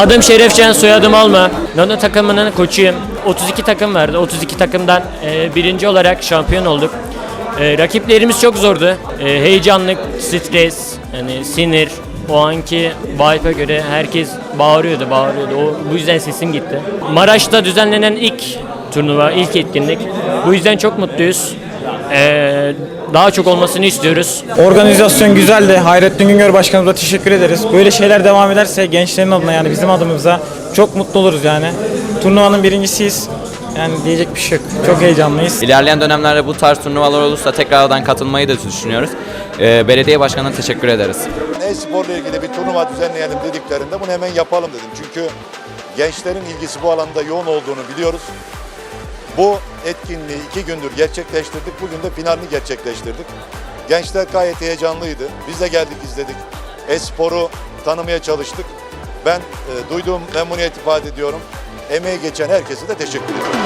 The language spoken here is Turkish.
Adım Şerefcan, soyadım Alma. Nano takımının koçuyum. 32 takım vardı. 32 takımdan e, birinci olarak şampiyon olduk. E, rakiplerimiz çok zordu. E, heyecanlı, stres, yani sinir. O anki vibe'a göre herkes bağırıyordu, bağırıyordu. O, bu yüzden sesim gitti. Maraş'ta düzenlenen ilk turnuva, ilk etkinlik. Bu yüzden çok mutluyuz. E, daha çok olmasını istiyoruz. Organizasyon güzeldi. Hayrettin Güngör Başkanımıza teşekkür ederiz. Böyle şeyler devam ederse gençlerin adına yani bizim adımıza çok mutlu oluruz yani. Turnuvanın birincisiyiz. Yani diyecek bir şey yok. Çok heyecanlıyız. İlerleyen dönemlerde bu tarz turnuvalar olursa tekrardan katılmayı da düşünüyoruz. Ee, belediye başkanına teşekkür ederiz. E-sporla ilgili bir turnuva düzenleyelim dediklerinde bunu hemen yapalım dedim. Çünkü gençlerin ilgisi bu alanda yoğun olduğunu biliyoruz. Bu etkinliği iki gündür gerçekleştirdik. Bugün de finalini gerçekleştirdik. Gençler gayet heyecanlıydı. Biz de geldik izledik. Esporu tanımaya çalıştık. Ben e, duyduğum memnuniyet ifade ediyorum. Emeği geçen herkese de teşekkür ediyorum.